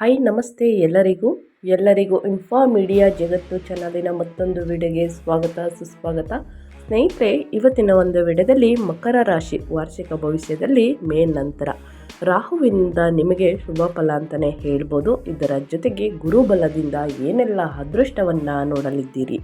Hi ನಮಸ್ತೆ ಎಲ್ಲರಿಗೂ. ಎಲ್ಲರಿಗೂ ಇನ್ಫಾ ಮೀಡಿಯಾ ಜಗತ್ತು ಚಾನಲಿನ ಮತ್ತೊಂದು ವಿಡಿಯೋಗೆ ಸ್ವಾಗತ, ಸುಸ್ವಾಗತ. ಸ್ನೇಹಿತರೆ, ಇವತ್ತಿನ ಒಂದು ವಿಡಿಯೋದಲ್ಲಿ ಮಕರ ರಾಶಿ ವಾರ್ಷಿಕ ಭವಿಷ್ಯದಲ್ಲಿ ಮೇ ನಂತರ. ರಾಹುವಿನಿಂದ ನಿಮಗೆ ಶುಭ ಫಲ ಅಂತಲೇ ಹೇಳ್ಬೋದು. ಇದರ ಜೊತೆಗೆ ಗುರುಬಲದಿಂದ ಏನೆಲ್ಲ ಅದೃಷ್ಟವನ್ನು ನೋಡಲಿದ್ದೀರಿ?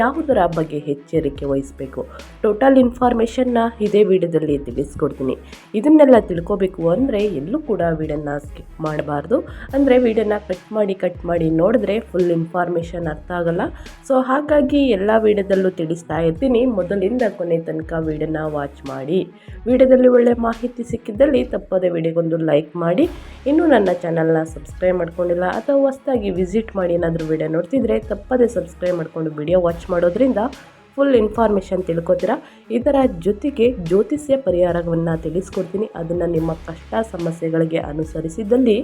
ಯಾವುದರ ಬಗ್ಗೆ ಎಚ್ಚರಿಕೆ ವಹಿಸಬೇಕು? ಟೋಟಲ್ ಇನ್ಫಾರ್ಮೇಷನ್ನ ಇದೇ ವಿಡಿಯೋದಲ್ಲಿ ತಿಳಿಸ್ಕೊಡ್ತೀನಿ. ಇದನ್ನೆಲ್ಲ ತಿಳ್ಕೊಬೇಕು ಅಂದರೆ ಎಲ್ಲೂ ಕೂಡ ವಿಡಿಯೋನ ಸ್ಕಿಪ್ ಮಾಡಬಾರ್ದು. ಅಂದರೆ ವಿಡಿಯೋನ ಕಟ್ ಮಾಡಿ ಕಟ್ ಮಾಡಿ ನೋಡಿದ್ರೆ ಫುಲ್ ಇನ್ಫಾರ್ಮೇಷನ್ ಅರ್ಥ ಆಗಲ್ಲ. ಸೊ ಹಾಗಾಗಿ ಎಲ್ಲ ವಿಡಿಯೋದಲ್ಲೂ ತಿಳಿಸ್ತಾ ಇರ್ತೀನಿ. ಮೊದಲಿಂದ ಕೊನೆ ತನಕ ವಿಡಿಯೋನ ವಾಚ್ ಮಾಡಿ. ವಿಡಿಯೋದಲ್ಲಿ ಒಳ್ಳೆ ಮಾಹಿತಿ ಸಿಕ್ಕಿದ್ದಲ್ಲಿ ತಪ್ಪದೆ ವಿಡಿಯೋಗೊಂದು ಲೈಕ್ ಮಾಡಿ. ಇನ್ನೂ ನನ್ನ ಚಾನಲ್ನ ಸಬ್ಸ್ಕ್ರೈಬ್ ಮಾಡ್ಕೊಂಡಿಲ್ಲ ಅಥವಾ ಹೊಸ್ದಾಗಿ ವಿಸಿಟ್ ಮಾಡಿ ಏನಾದರೂ ವಿಡಿಯೋ ನೋಡ್ತಿದ್ರೆ ತಪ್ಪದೇ ಸಬ್ಸ್ಕ್ರೈಬ್ ಮಾಡಿಕೊಂಡು ವಿಡಿಯೋ ವಾಚ್ ಮಾಡೋದ್ರಿಂದ ಫುಲ್ ಇನ್ಫಾರ್ಮೇಷನ್ ತಿಳ್ಕೊತೀರಾ? ಇದರ ಜೊತೆಗೆ ಜ್ಯೋತಿಷ್ಯ ಪರಿಹಾರವನ್ನು ತಿಳಿಸ್ಕೊಡ್ತೀನಿ. ಅದನ್ನು ನಿಮ್ಮ ಕಷ್ಟ ಸಮಸ್ಯೆಗಳಿಗೆ ಅನುಸರಿಸಿದಲ್ಲಿ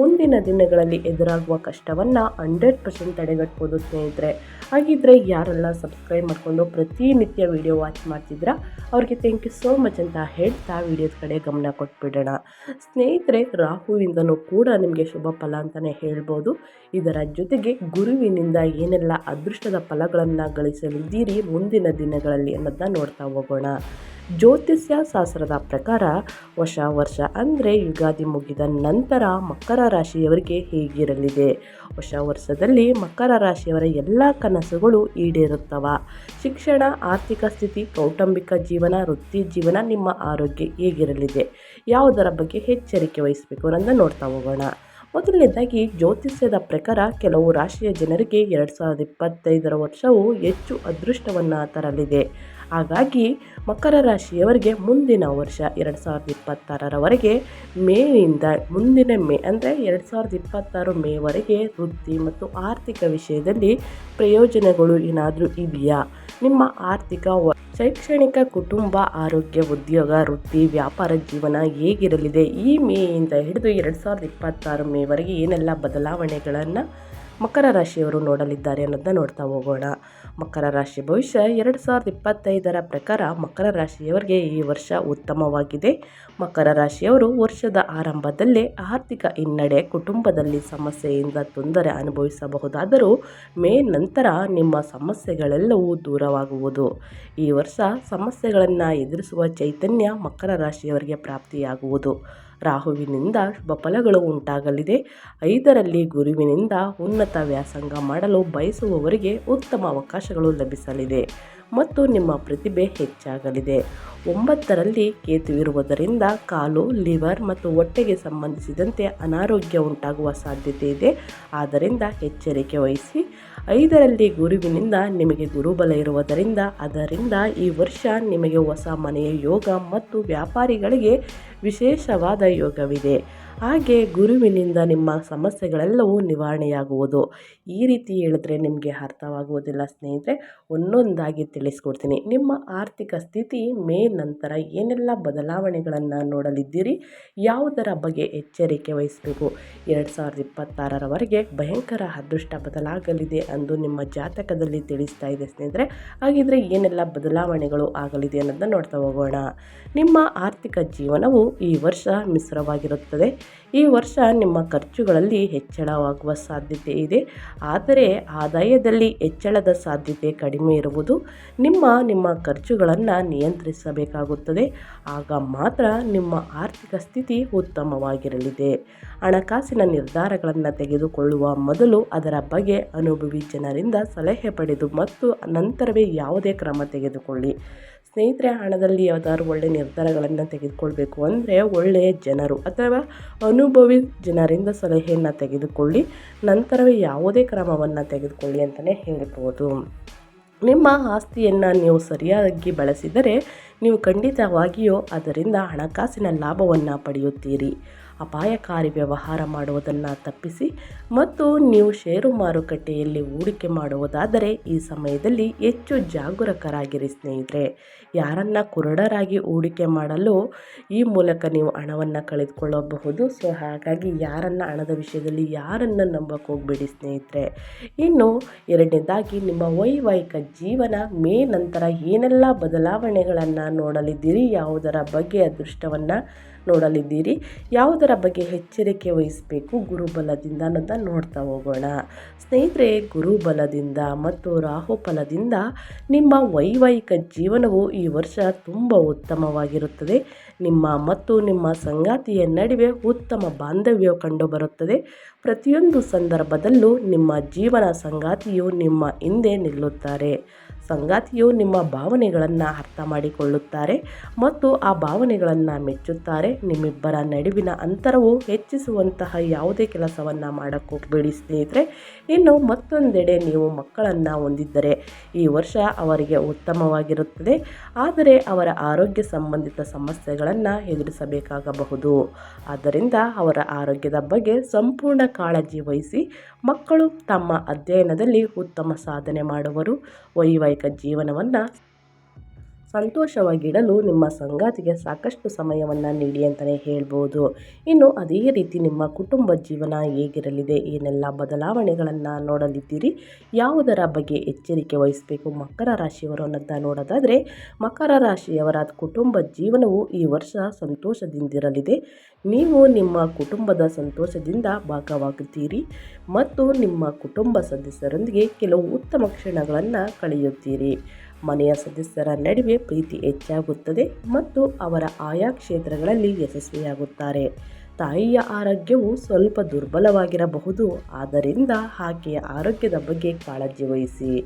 ಮುಂದಿನ ದಿನಗಳಲ್ಲಿ ಎದುರಾಗುವ ಕಷ್ಟವನ್ನು ಹಂಡ್ರೆಡ್ ಪರ್ಸೆಂಟ್ ತಡೆಗಟ್ಬೋದು ಸ್ನೇಹಿತರೆ. ಹಾಗಿದ್ರೆ ಯಾರೆಲ್ಲ ಸಬ್ಸ್ಕ್ರೈಬ್ ಮಾಡಿಕೊಂಡು ಪ್ರತಿನಿತ್ಯ ವಿಡಿಯೋ ವಾಚ್ ಮಾಡ್ತಿದ್ದೀರಾ? ಅವ್ರಿಗೆ ಥ್ಯಾಂಕ್ ಯು ಸೋ ಮಚ್ ಅಂತ ಹೇಳ್ತಾ ವಿಡಿಯೋದ ಕಡೆ ಗಮನ ಕೊಟ್ಬಿಡೋಣ. ಸ್ನೇಹಿತರೆ, ರಾಹುವಿಂದನೂ ಕೂಡ ನಿಮಗೆ ಶುಭ ಫಲ ಅಂತಲೇ ಹೇಳ್ಬೋದು. ಇದರ ಜೊತೆಗೆ ಗುರುವಿನಿಂದ ಏನೆಲ್ಲ ಅದೃಷ್ಟದ ಫಲಗಳನ್ನು ಗಳಿಸಲಿದ್ದೀರಿ ಮುಂದಿನ ದಿನಗಳಲ್ಲಿ ಅನ್ನೋದನ್ನ ನೋಡ್ತಾ ಹೋಗೋಣ. ಜ್ಯೋತಿಷ್ಯ ಶಾಸ್ತ್ರದ ಪ್ರಕಾರ ಹೊಸ ವರ್ಷ ಅಂದರೆ ಯುಗಾದಿ ಮುಗಿದ ನಂತರ ಮಕರ ರಾಶಿಯವರಿಗೆ ಹೇಗಿರಲಿದೆ? ಹೊಸ ವರ್ಷದಲ್ಲಿ ಮಕರ ರಾಶಿಯವರ ಎಲ್ಲ ಕನಸುಗಳು ಈಡೇರುತ್ತವ. ಶಿಕ್ಷಣ, ಆರ್ಥಿಕ ಸ್ಥಿತಿ, ಕೌಟುಂಬಿಕ ಜೀವನ, ವೃತ್ತಿ ಜೀವನ, ನಿಮ್ಮ ಆರೋಗ್ಯ ಹೇಗಿರಲಿದೆ? ಯಾವುದರ ಬಗ್ಗೆ ಎಚ್ಚರಿಕೆ ವಹಿಸಬೇಕು ಅನ್ನೋದನ್ನ ನೋಡ್ತಾ ಹೋಗೋಣ. ಮೊದಲನೇದಾಗಿ ಜ್ಯೋತಿಷ್ಯದ ಪ್ರಕಾರ ಕೆಲವು ರಾಶಿಯ ಜನರಿಗೆ ಎರಡು ಸಾವಿರದ ಇಪ್ಪತ್ತೈದರ ವರ್ಷವು ಹೆಚ್ಚು ಅದೃಷ್ಟವನ್ನು ತರಲಿದೆ. ಹಾಗಾಗಿ ಮಕರ ರಾಶಿಯವರಿಗೆ ಮುಂದಿನ ವರ್ಷ ಎರಡು ಸಾವಿರದ ಇಪ್ಪತ್ತಾರರವರೆಗೆ ಮೇನಿಂದ ಮುಂದಿನ ಮೇ ಅಂದರೆ ಎರಡು ಸಾವಿರದ ಇಪ್ಪತ್ತಾರು ಮೇವರೆಗೆ ವೃತ್ತಿ ಮತ್ತು ಆರ್ಥಿಕ ವಿಷಯದಲ್ಲಿ ಪ್ರಯೋಜನಗಳು ಏನಾದರೂ ಇದೆಯಾ? ನಿಮ್ಮ ಆರ್ಥಿಕ ಶೈಕ್ಷಣಿಕ ಕುಟುಂಬ, ಆರೋಗ್ಯ, ಉದ್ಯೋಗ, ವೃತ್ತಿ, ವ್ಯಾಪಾರ ಜೀವನ ಹೇಗಿರಲಿದೆ? ಈ ಮೇಯಿಂದ ಹಿಡಿದು ಎರಡು ಸಾವಿರದ ಇಪ್ಪತ್ತಾರು ಮೇವರೆಗೆ ಏನೆಲ್ಲ ಬದಲಾವಣೆಗಳನ್ನು ಮಕರ ರಾಶಿಯವರು ನೋಡಲಿದ್ದಾರೆ ಅನ್ನೋದನ್ನ ನೋಡ್ತಾ ಹೋಗೋಣ. ಮಕರ ರಾಶಿ ಭವಿಷ್ಯ ಎರಡು ಸಾವಿರದ ಇಪ್ಪತ್ತೈದರ ಪ್ರಕಾರ ಮಕರ ರಾಶಿಯವರಿಗೆ ಈ ವರ್ಷ ಉತ್ತಮವಾಗಿದೆ. ಮಕರ ರಾಶಿಯವರು ವರ್ಷದ ಆರಂಭದಲ್ಲೇ ಆರ್ಥಿಕ ಹಿನ್ನಡೆ, ಕುಟುಂಬದಲ್ಲಿ ಸಮಸ್ಯೆಯಿಂದ ತೊಂದರೆ ಅನುಭವಿಸಬಹುದಾದರೂ ಮೇ ನಂತರ ನಿಮ್ಮ ಸಮಸ್ಯೆಗಳೆಲ್ಲವೂ ದೂರವಾಗುವುದು. ಈ ವರ್ಷ ಸಮಸ್ಯೆಗಳನ್ನು ಎದುರಿಸುವ ಚೈತನ್ಯ ಮಕರ ರಾಶಿಯವರಿಗೆ ಪ್ರಾಪ್ತಿಯಾಗುವುದು. ರಾಹುವಿನಿಂದ ಶುಭ ಫಲಗಳು ಉಂಟಾಗಲಿದೆ. ಐದರಲ್ಲಿ ಗುರುವಿನಿಂದ ಉನ್ನತ ವ್ಯಾಸಂಗ ಮಾಡಲು ಬಯಸುವವರಿಗೆ ಉತ್ತಮ ಅವಕಾಶಗಳು ಲಭಿಸಲಿದೆ ಮತ್ತು ನಿಮ್ಮ ಪ್ರತಿಭೆ ಹೆಚ್ಚಾಗಲಿದೆ. ಒಂಬತ್ತರಲ್ಲಿ ಕೇತುವಿರುವುದರಿಂದ ಕಾಲು, ಲಿವರ್ ಮತ್ತು ಹೊಟ್ಟೆಗೆ ಸಂಬಂಧಿಸಿದಂತೆ ಅನಾರೋಗ್ಯ ಉಂಟಾಗುವ ಸಾಧ್ಯತೆ ಇದೆ. ಆದ್ದರಿಂದ ಎಚ್ಚರಿಕೆ ವಹಿಸಿ ಐದರಲ್ಲಿ ಗುರುವಿನಿಂದ ನಿಮಗೆ ಗುರುಬಲ ಇರುವುದರಿಂದ, ಅದರಿಂದ ಈ ವರ್ಷ ನಿಮಗೆ ಹೊಸ ಮನೆಯ ಯೋಗ ಮತ್ತು ವ್ಯಾಪಾರಿಗಳಿಗೆ ವಿಶೇಷವಾದ ಯೋಗವಿದೆ. ಹಾಗೆ ಗುರುವಿನಿಂದ ನಿಮ್ಮ ಸಮಸ್ಯೆಗಳೆಲ್ಲವೂ ನಿವಾರಣೆಯಾಗುವುದು. ಈ ರೀತಿ ಹೇಳಿದ್ರೆ ನಿಮಗೆ ಅರ್ಥವಾಗುವುದಿಲ್ಲ ಸ್ನೇಹಿತರೆ. ಒಂದೊಂದಾಗಿ ತಿಳಿಸ್ಕೊಡ್ತೀನಿ. ನಿಮ್ಮ ಆರ್ಥಿಕ ಸ್ಥಿತಿ, ಮೇ ನಂತರ ಏನೆಲ್ಲ ಬದಲಾವಣೆಗಳನ್ನು ನೋಡಲಿದ್ದೀರಿ? ಯಾವುದರ ಬಗ್ಗೆ ಎಚ್ಚರಿಕೆ ವಹಿಸಬೇಕು? ಎರಡು ಸಾವಿರದ ಇಪ್ಪತ್ತಾರರವರೆಗೆ ಭಯಂಕರ ಅದೃಷ್ಟ ಬದಲಾಗಲಿದೆ ಅಂದು ನಿಮ್ಮ ಜಾತಕದಲ್ಲಿ ತಿಳಿಸ್ತಾ ಇದೆ ಸ್ನೇಹಿತರೆ. ಹಾಗಿದ್ರೆ ಏನೆಲ್ಲ ಬದಲಾವಣೆಗಳು ಆಗಲಿದೆ ಅನ್ನೋದನ್ನ ನೋಡ್ತಾ ಹೋಗೋಣ. ನಿಮ್ಮ ಆರ್ಥಿಕ ಜೀವನವು ಈ ವರ್ಷ ಮಿಶ್ರವಾಗಿರುತ್ತದೆ. ಈ ವರ್ಷ ನಿಮ್ಮ ಖರ್ಚುಗಳಲ್ಲಿ ಹೆಚ್ಚಳವಾಗುವ ಸಾಧ್ಯತೆ ಇದೆ. ಆದರೆ ಆದಾಯದಲ್ಲಿ ಹೆಚ್ಚಳದ ಸಾಧ್ಯತೆ ಕಡಿಮೆ ಇರುವುದು ನಿಮ್ಮ ನಿಮ್ಮ ಖರ್ಚುಗಳನ್ನು ನಿಯಂತ್ರಿಸಬೇಕಾಗುತ್ತದೆ. ಆಗ ಮಾತ್ರ ನಿಮ್ಮ ಆರ್ಥಿಕ ಸ್ಥಿತಿ ಉತ್ತಮವಾಗಿರಲಿದೆ. ಹಣಕಾಸಿನ ನಿರ್ಧಾರಗಳನ್ನು ತೆಗೆದುಕೊಳ್ಳುವ ಮೊದಲು ಅದರ ಬಗ್ಗೆ ಅನುಭವಿ ಜನರಿಂದ ಸಲಹೆ ಪಡೆದು ಮತ್ತು ನಂತರವೇ ಯಾವುದೇ ಕ್ರಮ ತೆಗೆದುಕೊಳ್ಳಿ. ಸ್ನೇಹಿತರೆ, ಹಣದಲ್ಲಿ ಯಾವ್ದಾದ್ರು ಒಳ್ಳೆಯ ನಿರ್ಧಾರಗಳನ್ನು ತೆಗೆದುಕೊಳ್ಬೇಕು ಅಂದರೆ ಒಳ್ಳೆಯ ಜನರು ಅಥವಾ ಅನುಭವಿ ಜನರಿಂದ ಸಲಹೆಯನ್ನು ತೆಗೆದುಕೊಳ್ಳಿ, ನಂತರವೇ ಯಾವುದೇ ಕ್ರಮವನ್ನು ತೆಗೆದುಕೊಳ್ಳಿ ಅಂತಲೇ ಹೇಳ್ಬೋದು. ನಿಮ್ಮ ಆಸ್ತಿಯನ್ನು ನೀವು ಸರಿಯಾಗಿ ಬಳಸಿದರೆ, ನೀವು ಖಂಡಿತವಾಗಿಯೂ ಅದರಿಂದ ಹಣಕಾಸಿನ ಲಾಭವನ್ನು ಪಡೆಯುತ್ತೀರಿ. ಅಪಾಯಕಾರಿ ವ್ಯವಹಾರ ಮಾಡುವುದನ್ನು ತಪ್ಪಿಸಿ ಮತ್ತು ನೀವು ಷೇರು ಮಾರುಕಟ್ಟೆಯಲ್ಲಿ ಹೂಡಿಕೆ ಮಾಡುವುದಾದರೆ ಈ ಸಮಯದಲ್ಲಿ ಹೆಚ್ಚು ಜಾಗರೂಕರಾಗಿರಿ ಸ್ನೇಹಿತರೆ. ಯಾರನ್ನು ಕುರುಡರಾಗಿ ಹೂಡಿಕೆ ಮಾಡಲು ಈ ಮೂಲಕ ನೀವು ಹಣವನ್ನು ಕಳೆದುಕೊಳ್ಳಬಹುದು. ಸೊ ಹಾಗಾಗಿ ಯಾರನ್ನು ಹಣದ ವಿಷಯದಲ್ಲಿ ಯಾರನ್ನು ನಂಬಕ್ಕೆ ಹೋಗಬೇಡಿ ಸ್ನೇಹಿತರೆ. ಇನ್ನು ಎರಡನೇದಾಗಿ ನಿಮ್ಮ ವೈವಾಹಿಕ ಜೀವನ ಮೇ ನಂತರ ಏನೆಲ್ಲ ಬದಲಾವಣೆಗಳನ್ನು ನೋಡಲಿದ್ದೀರಿ, ಯಾವುದರ ಬಗ್ಗೆ ಅದೃಷ್ಟವನ್ನು ನೋಡಲಿದ್ದೀರಿ. ಯಾವುದರ ಬಗ್ಗೆ ಎಚ್ಚರಿಕೆ ವಹಿಸಬೇಕು? ಗುರುಬಲದಿಂದ ಅನ್ನೋದನ್ನ ನೋಡ್ತಾ ಹೋಗೋಣ. ಸ್ನೇಹಿತರೆ ಗುರುಬಲದಿಂದ ಮತ್ತು ರಾಹುಫಲದಿಂದ ನಿಮ್ಮ ವೈವಾಹಿಕ ಜೀವನವು ಈ ವರ್ಷ ತುಂಬ ಉತ್ತಮವಾಗಿರುತ್ತದೆ. ನಿಮ್ಮ ಮತ್ತು ನಿಮ್ಮ ಸಂಗಾತಿಯ ನಡುವೆ ಉತ್ತಮ ಬಾಂಧವ್ಯ ಕಂಡುಬರುತ್ತದೆ. ಪ್ರತಿಯೊಂದು ಸಂದರ್ಭದಲ್ಲೂ ನಿಮ್ಮ ಜೀವನ ಸಂಗಾತಿಯು ನಿಮ್ಮ ಹಿಂದೆ ನಿಲ್ಲುತ್ತಾರೆ. ಸಂಗಾತಿಯು ನಿಮ್ಮ ಭಾವನೆಗಳನ್ನು ಅರ್ಥ ಮಾಡಿಕೊಳ್ಳುತ್ತಾರೆ ಮತ್ತು ಆ ಭಾವನೆಗಳನ್ನು ಮೆಚ್ಚುತ್ತಾರೆ. ನಿಮ್ಮಿಬ್ಬರ ನಡುವಿನ ಅಂತರವು ಹೆಚ್ಚಿಸುವಂತಹ ಯಾವುದೇ ಕೆಲಸವನ್ನು ಮಾಡೋಕ್ಕೋಗ್ಬೇಡಿ ಸ್ನೇಹಿತರೆ. ಇನ್ನು ಮತ್ತೊಂದೆಡೆ ನೀವು ಮಕ್ಕಳನ್ನು ಹೊಂದಿದ್ದರೆ ಈ ವರ್ಷ ಅವರಿಗೆ ಉತ್ತಮವಾಗಿರುತ್ತದೆ. ಆದರೆ ಅವರ ಆರೋಗ್ಯ ಸಂಬಂಧಿತ ಸಮಸ್ಯೆಗಳನ್ನು ಎದುರಿಸಬೇಕಾಗಬಹುದು. ಆದ್ದರಿಂದ ಅವರ ಆರೋಗ್ಯದ ಬಗ್ಗೆ ಸಂಪೂರ್ಣ ಕಾಳಜಿ ವಹಿಸಿ ಮಕ್ಕಳು ತಮ್ಮ ಅಧ್ಯಯನದಲ್ಲಿ ಉತ್ತಮ ಸಾಧನೆ ಮಾಡುವರು. ವೈವಾಹಿಕ ಜೀವನವನ್ನು ಸಂತೋಷವಾಗಿಡಲು ನಿಮ್ಮ ಸಂಗಾತಿಗೆ ಸಾಕಷ್ಟು ಸಮಯವನ್ನು ನೀಡಿ ಅಂತಲೇ ಹೇಳ್ಬೋದು. ಇನ್ನು ಅದೇ ರೀತಿ ನಿಮ್ಮ ಕುಟುಂಬ ಜೀವನ ಹೇಗಿರಲಿದೆ? ಏನೆಲ್ಲ ಬದಲಾವಣೆಗಳನ್ನು ನೋಡಲಿದ್ದೀರಿ? ಯಾವುದರ ಬಗ್ಗೆ ಎಚ್ಚರಿಕೆ ವಹಿಸಬೇಕು? ಮಕರ ರಾಶಿಯವರು ಅನ್ನೋದನ್ನ ನೋಡೋದಾದರೆ, ಮಕರ ರಾಶಿಯವರ ಕುಟುಂಬ ಜೀವನವು ಈ ವರ್ಷ ಸಂತೋಷದಿಂದಿರಲಿದೆ. ನೀವು ನಿಮ್ಮ ಕುಟುಂಬದ ಸಂತೋಷದಿಂದ ಭಾಗವಾಗುತ್ತೀರಿ ಮತ್ತು ನಿಮ್ಮ ಕುಟುಂಬ ಸದಸ್ಯರೊಂದಿಗೆ ಕೆಲವು ಉತ್ತಮ ಕ್ಷಣಗಳನ್ನು ಕಳೆಯುತ್ತೀರಿ. ಮನೆಯ ಸದಸ್ಯರ ನಡುವೆ ಪ್ರೀತಿ ಹೆಚ್ಚಾಗುತ್ತದೆ ಮತ್ತು ಅವರ ಆಯಾ ಕ್ಷೇತ್ರಗಳಲ್ಲಿ ಯಶಸ್ವಿಯಾಗುತ್ತಾರೆ. ತಾಯಿಯ ಆರೋಗ್ಯವು ಸ್ವಲ್ಪ ದುರ್ಬಲವಾಗಿರಬಹುದು, ಆದ್ದರಿಂದ ಆಕೆಯ ಆರೋಗ್ಯದ ಬಗ್ಗೆ ಕಾಳಜಿ ವಹಿಸಿ.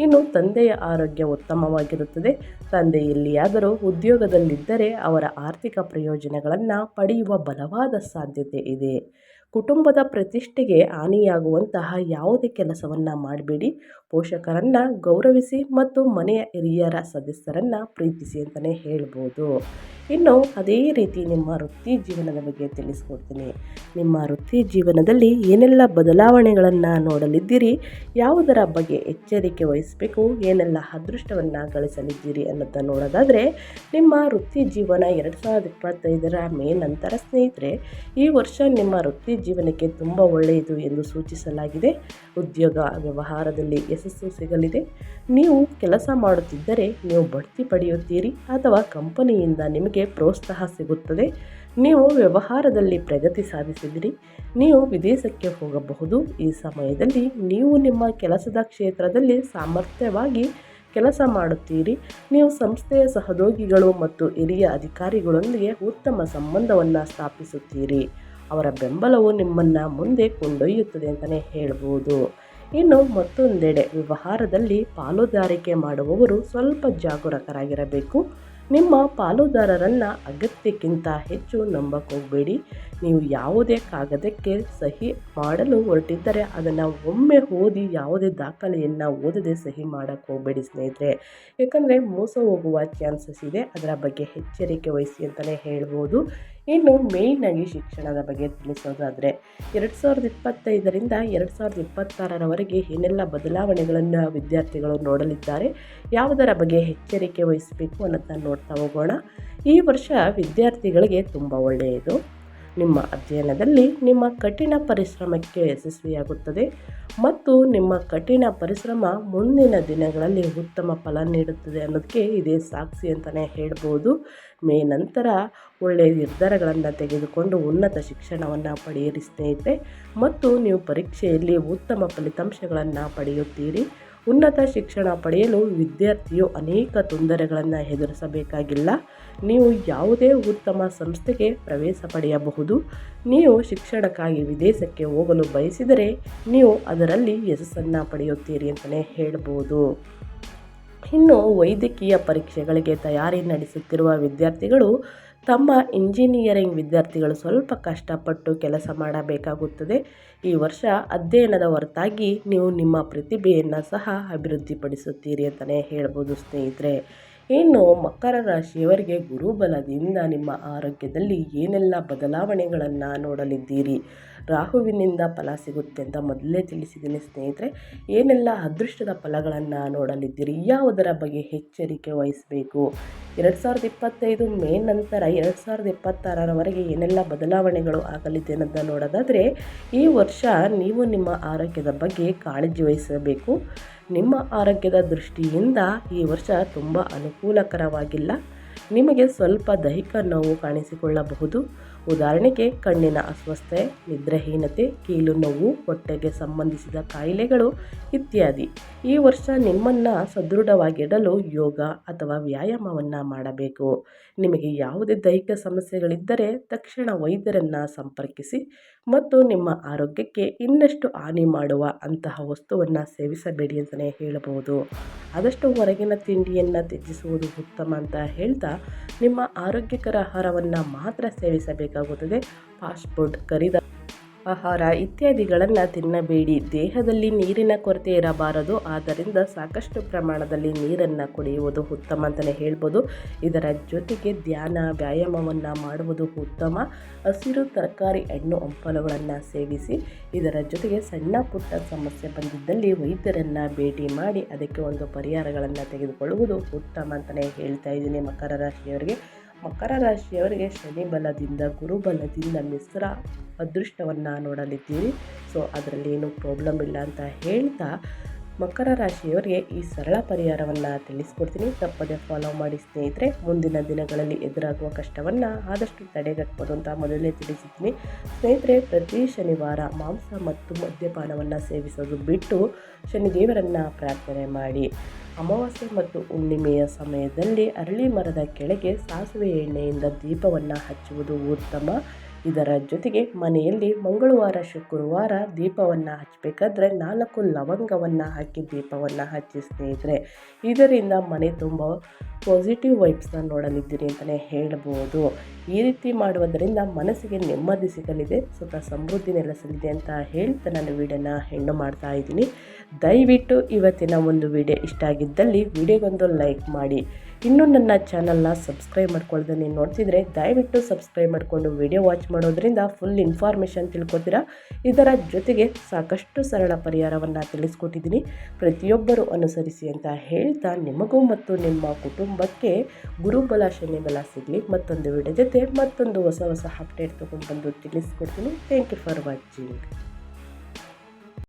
ಇನ್ನು ತಂದೆಯ ಆರೋಗ್ಯ ಉತ್ತಮವಾಗಿರುತ್ತದೆ. ತಂದೆ ಎಲ್ಲಿಯಾದರೂ ಉದ್ಯೋಗದಲ್ಲಿದ್ದರೆ ಅವರ ಆರ್ಥಿಕ ಪ್ರಯೋಜನಗಳನ್ನು ಪಡೆಯುವ ಬಲವಾದ ಸಾಧ್ಯತೆ ಇದೆ. ಕುಟುಂಬದ ಪ್ರತಿಷ್ಠೆಗೆ ಹಾನಿಯಾಗುವಂತಹ ಯಾವುದೇ ಕೆಲಸವನ್ನು ಮಾಡಬೇಡಿ. ಪೋಷಕರನ್ನು ಗೌರವಿಸಿ ಮತ್ತು ಮನೆಯ ಹಿರಿಯರ ಸದಸ್ಯರನ್ನು ಪ್ರೀತಿಸಿ ಅಂತಲೇ ಹೇಳ್ಬೋದು. ಇನ್ನು ಅದೇ ರೀತಿ ನಿಮ್ಮ ವೃತ್ತಿ ಜೀವನದ ಬಗ್ಗೆ ತಿಳಿಸ್ಕೊಡ್ತೀನಿ. ನಿಮ್ಮ ವೃತ್ತಿ ಜೀವನದಲ್ಲಿ ಏನೆಲ್ಲ ಬದಲಾವಣೆಗಳನ್ನು ನೋಡಲಿದ್ದೀರಿ, ಯಾವುದರ ಬಗ್ಗೆ ಎಚ್ಚರಿಕೆ ವಹಿಸಬೇಕು, ಏನೆಲ್ಲ ಅದೃಷ್ಟವನ್ನು ಗಳಿಸಲಿದ್ದೀರಿ ಅನ್ನೋದನ್ನು ನೋಡೋದಾದರೆ, ನಿಮ್ಮ ವೃತ್ತಿ ಜೀವನ ಎರಡು ಸಾವಿರದ ಇಪ್ಪತ್ತೈದರ ಮೇ ನಂತರ ಸ್ನೇಹಿತರೆ, ಈ ವರ್ಷ ನಿಮ್ಮ ವೃತ್ತಿ ಜೀವನಕ್ಕೆ ತುಂಬ ಒಳ್ಳೆಯದು ಎಂದು ಸೂಚಿಸಲಾಗಿದೆ. ಉದ್ಯೋಗ, ವ್ಯವಹಾರದಲ್ಲಿ ಯಶಸ್ಸು ಸಿಗಲಿದೆ. ನೀವು ಕೆಲಸ ಮಾಡುತ್ತಿದ್ದರೆ ನೀವು ಬಡ್ತಿ ಪಡೆಯುತ್ತೀರಿ ಅಥವಾ ಕಂಪನಿಯಿಂದ ನಿಮಗೆ ಪ್ರೋತ್ಸಾಹ ಸಿಗುತ್ತದೆ. ನೀವು ವ್ಯವಹಾರದಲ್ಲಿ ಪ್ರಗತಿ ಸಾಧಿಸಿದಿರಿ ನೀವು ವಿದೇಶಕ್ಕೆ ಹೋಗಬಹುದು. ಈ ಸಮಯದಲ್ಲಿ ನೀವು ನಿಮ್ಮ ಕೆಲಸದ ಕ್ಷೇತ್ರದಲ್ಲಿ ಸಾಮರ್ಥ್ಯವಾಗಿ ಕೆಲಸ ಮಾಡುತ್ತೀರಿ. ನೀವು ಸಂಸ್ಥೆಯ ಸಹೋದ್ಯೋಗಿಗಳು ಮತ್ತು ಹಿರಿಯ ಅಧಿಕಾರಿಗಳೊಂದಿಗೆ ಉತ್ತಮ ಸಂಬಂಧವನ್ನು ಸ್ಥಾಪಿಸುತ್ತೀರಿ. ಅವರ ಬೆಂಬಲವು ನಿಮ್ಮನ್ನು ಮುಂದೆ ಕೊಂಡೊಯ್ಯುತ್ತದೆ ಅಂತಲೇ ಹೇಳ್ಬೋದು. ಇನ್ನು ಮತ್ತೊಂದೆಡೆ ವ್ಯವಹಾರದಲ್ಲಿ ಪಾಲುದಾರಿಕೆ ಮಾಡುವವರು ಸ್ವಲ್ಪ ಜಾಗರೂಕರಾಗಿರಬೇಕು. ನಿಮ್ಮ ಪಾಲುದಾರರನ್ನು ಅಗತ್ಯಕ್ಕಿಂತ ಹೆಚ್ಚು ನಂಬಕ್ಕೆ ಹೋಗಬೇಡಿ ನೀವು ಯಾವುದೇ ಕಾಗದಕ್ಕೆ ಸಹಿ ಮಾಡಲು ಹೊರಟಿದ್ದರೆ ಅದನ್ನು ಒಮ್ಮೆ ಓದಿ ಯಾವುದೇ ದಾಖಲೆಯನ್ನು ಓದದೆ ಸಹಿ ಮಾಡೋಕ್ಕೆ ಹೋಗಬೇಡಿ ಸ್ನೇಹಿತರೆ. ಯಾಕಂದರೆ ಮೋಸ ಹೋಗುವ ಚಾನ್ಸಸ್ ಇದೆ, ಅದರ ಬಗ್ಗೆ ಎಚ್ಚರಿಕೆ ವಹಿಸಿ ಅಂತಲೇ ಹೇಳ್ಬೋದು. ಇನ್ನು ಮೇಯ್ನಾಗಿ ಶಿಕ್ಷಣದ ಬಗ್ಗೆ ತಿಳಿಸೋದಾದರೆ, ಎರಡು ಸಾವಿರದ ಇಪ್ಪತ್ತೈದರಿಂದ ಎರಡು ಸಾವಿರದ ಇಪ್ಪತ್ತಾರರವರೆಗೆ ಏನೆಲ್ಲ ಬದಲಾವಣೆಗಳನ್ನು ವಿದ್ಯಾರ್ಥಿಗಳು ನೋಡಲಿದ್ದಾರೆ, ಯಾವುದರ ಬಗ್ಗೆ ಎಚ್ಚರಿಕೆ ವಹಿಸಬೇಕು ಅನ್ನೋದನ್ನ ನೋಡ್ತಾ ಹೋಗೋಣ. ಈ ವರ್ಷ ವಿದ್ಯಾರ್ಥಿಗಳಿಗೆ ತುಂಬ ಒಳ್ಳೆಯದು. ನಿಮ್ಮ ಅಧ್ಯಯನದಲ್ಲಿ ನಿಮ್ಮ ಕಠಿಣ ಪರಿಶ್ರಮಕ್ಕೆ ಯಶಸ್ವಿಯಾಗುತ್ತದೆ ಮತ್ತು ನಿಮ್ಮ ಕಠಿಣ ಪರಿಶ್ರಮ ಮುಂದಿನ ದಿನಗಳಲ್ಲಿ ಉತ್ತಮ ಫಲ ನೀಡುತ್ತದೆ ಅನ್ನೋದಕ್ಕೆ ಇದೇ ಸಾಕ್ಷಿ ಅಂತಲೇ ಹೇಳ್ಬೋದು. ಮೇ ನಂತರ ಒಳ್ಳೆಯ ನಿರ್ಧಾರಗಳನ್ನು ತೆಗೆದುಕೊಂಡು ಉನ್ನತ ಶಿಕ್ಷಣವನ್ನು ಪಡೆಯಿರಿ ಸ್ನೇಹಿತರೆ ಮತ್ತು ನೀವು ಪರೀಕ್ಷೆಯಲ್ಲಿ ಉತ್ತಮ ಫಲಿತಾಂಶಗಳನ್ನು ಪಡೆಯುತ್ತೀರಿ. ಉನ್ನತ ಶಿಕ್ಷಣ ಪಡೆಯಲು ವಿದ್ಯಾರ್ಥಿಯು ಅನೇಕ ತೊಂದರೆಗಳನ್ನು ಎದುರಿಸಬೇಕಾಗಿಲ್ಲ. ನೀವು ಯಾವುದೇ ಉತ್ತಮ ಸಂಸ್ಥೆಗೆ ಪ್ರವೇಶ ಪಡೆಯಬಹುದು. ನೀವು ಶಿಕ್ಷಣಕ್ಕಾಗಿ ವಿದೇಶಕ್ಕೆ ಹೋಗಲು ಬಯಸಿದರೆ ನೀವು ಅದರಲ್ಲಿ ಯಶಸ್ಸನ್ನು ಪಡೆಯುತ್ತೀರಿ ಅಂತಲೇ ಹೇಳ್ಬೋದು. ಇನ್ನು ವೈದ್ಯಕೀಯ ಪರೀಕ್ಷೆಗಳಿಗೆ ತಯಾರಿ ನಡೆಸುತ್ತಿರುವ ವಿದ್ಯಾರ್ಥಿಗಳು ತಮ್ಮ ಇಂಜಿನಿಯರಿಂಗ್ ವಿದ್ಯಾರ್ಥಿಗಳು ಸ್ವಲ್ಪ ಕಷ್ಟಪಟ್ಟು ಕೆಲಸ ಮಾಡಬೇಕಾಗುತ್ತದೆ. ಈ ವರ್ಷ ಅಧ್ಯಯನದ ಹೊರತಾಗಿ ನೀವು ನಿಮ್ಮ ಪ್ರತಿಭೆಯನ್ನು ಸಹ ಅಭಿವೃದ್ಧಿಪಡಿಸುತ್ತೀರಿ ಅಂತಲೇ ಹೇಳ್ಬೋದು ಸ್ನೇಹಿತರೆ. ಇನ್ನು ಮಕರ ರಾಶಿಯವರಿಗೆ ಗುರುಬಲದಿಂದ ನಿಮ್ಮ ಆರೋಗ್ಯದಲ್ಲಿ ಏನೆಲ್ಲ ಬದಲಾವಣೆಗಳನ್ನು ನೋಡಲಿದ್ದೀರಿ? ರಾಹುವಿನಿಂದ ಫಲ ಸಿಗುತ್ತೆ ಅಂತ ಮೊದಲೇ ತಿಳಿಸಿದ್ದೀನಿ ಸ್ನೇಹಿತರೆ. ಏನೆಲ್ಲ ಅದೃಷ್ಟದ ಫಲಗಳನ್ನು ನೋಡಲಿದ್ದೀರಿ? ಯಾವುದರ ಬಗ್ಗೆ ಎಚ್ಚರಿಕೆ ವಹಿಸಬೇಕು? ಎರಡು ಸಾವಿರದ ಇಪ್ಪತ್ತೈದು ಮೇ ನಂತರ ಎರಡು ಸಾವಿರದ ಇಪ್ಪತ್ತಾರರವರೆಗೆ ಏನೆಲ್ಲ ಬದಲಾವಣೆಗಳು ಆಗಲಿದೆ ಅನ್ನೋದನ್ನು ನೋಡೋದಾದರೆ, ಈ ವರ್ಷ ನೀವು ನಿಮ್ಮ ಆರೋಗ್ಯದ ಬಗ್ಗೆ ಕಾಳಜಿ ವಹಿಸಬೇಕು. ನಿಮ್ಮ ಆರೋಗ್ಯದ ದೃಷ್ಟಿಯಿಂದ ಈ ವರ್ಷ ತುಂಬ ಅನುಕೂಲಕರವಾಗಿಲ್ಲ. ನಿಮಗೆ ಸ್ವಲ್ಪ ದೈಹಿಕ ನೋವು ಕಾಣಿಸಿಕೊಳ್ಳಬಹುದು. ಉದಾಹರಣೆಗೆ ಕಣ್ಣಿನ ಅಸ್ವಸ್ಥತೆ ನಿದ್ರಾಹೀನತೆ ಕೀಲು ನೋವು, ಹೊಟ್ಟೆಗೆ ಸಂಬಂಧಿಸಿದ ಕಾಯಿಲೆಗಳು ಇತ್ಯಾದಿ. ಈ ವರ್ಷ ನಿಮ್ಮನ್ನು ಸದೃಢವಾಗಿಡಲು ಯೋಗ ಅಥವಾ ವ್ಯಾಯಾಮವನ್ನು ಮಾಡಬೇಕು. ನಿಮಗೆ ಯಾವುದೇ ದೈಹಿಕ ಸಮಸ್ಯೆಗಳಿದ್ದರೆ ತಕ್ಷಣ ವೈದ್ಯರನ್ನು ಸಂಪರ್ಕಿಸಿ ಮತ್ತು ನಿಮ್ಮ ಆರೋಗ್ಯಕ್ಕೆ ಇನ್ನಷ್ಟು ಹಾನಿ ಮಾಡುವ ಅಂತಹ ವಸ್ತುವನ್ನು ಸೇವಿಸಬೇಡಿ ಅಂತಲೇ ಹೇಳಬಹುದು. ಆದಷ್ಟು ಹೊರಗಿನ ತಿಂಡಿಯನ್ನು ತ್ಯಜಿಸುವುದು ಉತ್ತಮ ಅಂತ ಹೇಳ್ತಾ ನಿಮ್ಮ ಆರೋಗ್ಯಕರ ಆಹಾರವನ್ನು ಮಾತ್ರ ಸೇವಿಸಬೇಕಾಗುತ್ತದೆ ಫಾಸ್ಟ್ ಫುಡ್, ಕರಿದ ಆಹಾರ ಇತ್ಯಾದಿಗಳನ್ನು ತಿನ್ನಬೇಡಿ. ದೇಹದಲ್ಲಿ ನೀರಿನ ಕೊರತೆ ಇರಬಾರದು. ಆದ್ದರಿಂದ ಸಾಕಷ್ಟು ಪ್ರಮಾಣದಲ್ಲಿ ನೀರನ್ನು ಕುಡಿಯುವುದು ಉತ್ತಮ ಅಂತಲೇ ಹೇಳ್ಬೋದು. ಇದರ ಜೊತೆಗೆ ಧ್ಯಾನ, ವ್ಯಾಯಾಮವನ್ನು ಮಾಡುವುದು ಉತ್ತಮ. ಹಸಿರು ತರಕಾರಿ, ಹಣ್ಣು, ಹಂಪಲುಗಳನ್ನು ಸೇವಿಸಿ. ಇದರ ಜೊತೆಗೆ ಸಣ್ಣ ಪುಟ್ಟ ಸಮಸ್ಯೆ ಬಂದಿದ್ದಲ್ಲಿ ವೈದ್ಯರನ್ನು ಭೇಟಿ ಮಾಡಿ ಅದಕ್ಕೆ ಒಂದು ಪರಿಹಾರಗಳನ್ನು ತೆಗೆದುಕೊಳ್ಳುವುದು ಉತ್ತಮ ಅಂತಲೇ ಹೇಳ್ತಾ ಇದ್ದೀನಿ ಮಕರ ರಾಶಿಯವರಿಗೆ. ಮಕರ ರಾಶಿಯವರಿಗೆ ಶನಿ ಬಲದಿಂದ ಗುರುಬಲದಿಂದ ಮಿಶ್ರ ಅದೃಷ್ಟವನ್ನು ನೋಡಲಿದ್ದೀರಿ. ಸೊ ಅದರಲ್ಲಿ ಏನೂ ಪ್ರಾಬ್ಲಮ್ ಇಲ್ಲ ಅಂತ ಹೇಳ್ತಾ ಮಕರ ರಾಶಿಯವರಿಗೆ ಈ ಸರಳ ಪರಿಹಾರವನ್ನು ತಿಳಿಸ್ಕೊಡ್ತೀನಿ. ತಪ್ಪದೆ ಫಾಲೋ ಮಾಡಿ ಸ್ನೇಹಿತರೆ, ಮುಂದಿನ ದಿನಗಳಲ್ಲಿ ಎದುರಾಗುವ ಕಷ್ಟವನ್ನು ಆದಷ್ಟು ತಡೆಗಟ್ಬೋದು ಅಂತ ಮೊದಲೇ ತಿಳಿಸಿದ್ದೀನಿ. ಸ್ನೇಹಿತರೆ, ಪ್ರತಿ ಶನಿವಾರ ಮಾಂಸ ಮತ್ತು ಮದ್ಯಪಾನವನ್ನು ಸೇವಿಸೋದು ಬಿಟ್ಟು ಶನಿದೇವರನ್ನು ಪ್ರಾರ್ಥನೆ ಮಾಡಿ. ಅಮಾವಾಸ್ಯೆ ಮತ್ತು ಹುಣ್ಣಿಮೆಯ ಸಮಯದಲ್ಲಿ ಅರಳಿ ಮರದ ಕೆಳಗೆ ಸಾಸಿವೆ ಎಣ್ಣೆಯಿಂದ ದೀಪವನ್ನು ಹಚ್ಚುವುದು ಉತ್ತಮ. ಇದರ ಜೊತೆಗೆ ಮನೆಯಲ್ಲಿ ಮಂಗಳವಾರ, ಶುಕ್ರವಾರ ದೀಪವನ್ನು ಹಚ್ಚಬೇಕಾದ್ರೆ ನಾಲ್ಕು ಲವಂಗವನ್ನು ಹಾಕಿ ದೀಪವನ್ನು ಹಚ್ಚಿ ಸ್ನೇಹಿತರೆ, ಇದರಿಂದ ಮನೆ ತುಂಬ ಪಾಸಿಟಿವ್ ವೈಬ್ಸ್ನ ನೋಡಲಿದ್ದೀರಿ ಅಂತಲೇ ಹೇಳ್ಬೋದು. ಈ ರೀತಿ ಮಾಡುವುದರಿಂದ ಮನಸ್ಸಿಗೆ ನೆಮ್ಮದಿ ಸಿಗಲಿದೆ, ಸುಖ ಸಮೃದ್ಧಿ ನೆಲೆಸಲಿದೆ ಅಂತ ಹೇಳ್ತಾ ನಾನು ವಿಡಿಯೋನ ಹೆಣ್ಣು ಮಾಡ್ತಾ ಇದ್ದೀನಿ. ದಯವಿಟ್ಟು ಇವತ್ತಿನ ಒಂದು ವಿಡಿಯೋ ಇಷ್ಟ ಆಗಿದ್ದಲ್ಲಿ ವಿಡಿಯೋಗೊಂದು ಲೈಕ್ ಮಾಡಿ. ಇನ್ನೂ ನನ್ನ ಚಾನಲ್ನ ಸಬ್ಸ್ಕ್ರೈಬ್ ಮಾಡ್ಕೊಳ್ಳ್ದೆ ನೀವು ನೋಡ್ತಿದ್ರೆ ದಯವಿಟ್ಟು ಸಬ್ಸ್ಕ್ರೈಬ್ ಮಾಡಿಕೊಂಡು ವಿಡಿಯೋ ವಾಚ್ ಮಾಡೋದ್ರಿಂದ ಫುಲ್ ಇನ್ಫಾರ್ಮೇಷನ್ ತಿಳ್ಕೊತೀರಾ? ಇದರ ಜೊತೆಗೆ ಸಾಕಷ್ಟು ಸರಳ ಪರಿಹಾರವನ್ನು ತಿಳಿಸ್ಕೊಟ್ಟಿದ್ದೀನಿ. ಪ್ರತಿಯೊಬ್ಬರು ಅನುಸರಿಸಿ ಅಂತ ಹೇಳ್ತಾ ನಿಮಗೂ ಮತ್ತು ನಿಮ್ಮ ಕುಟುಂಬಕ್ಕೆ ಗುರುಬಲ, ಶನಿಬಲ ಸಿಗಲಿ. ಮತ್ತೊಂದು ವಿಡಿಯೋ ಜೊತೆ ಮತ್ತೊಂದು ಹೊಸ ಹೊಸ ಅಪ್ಡೇಟ್ ತೊಗೊಂಡು ಬಂದು ತಿಳಿಸ್ಕೊಡ್ತೀನಿ. Thank you for watching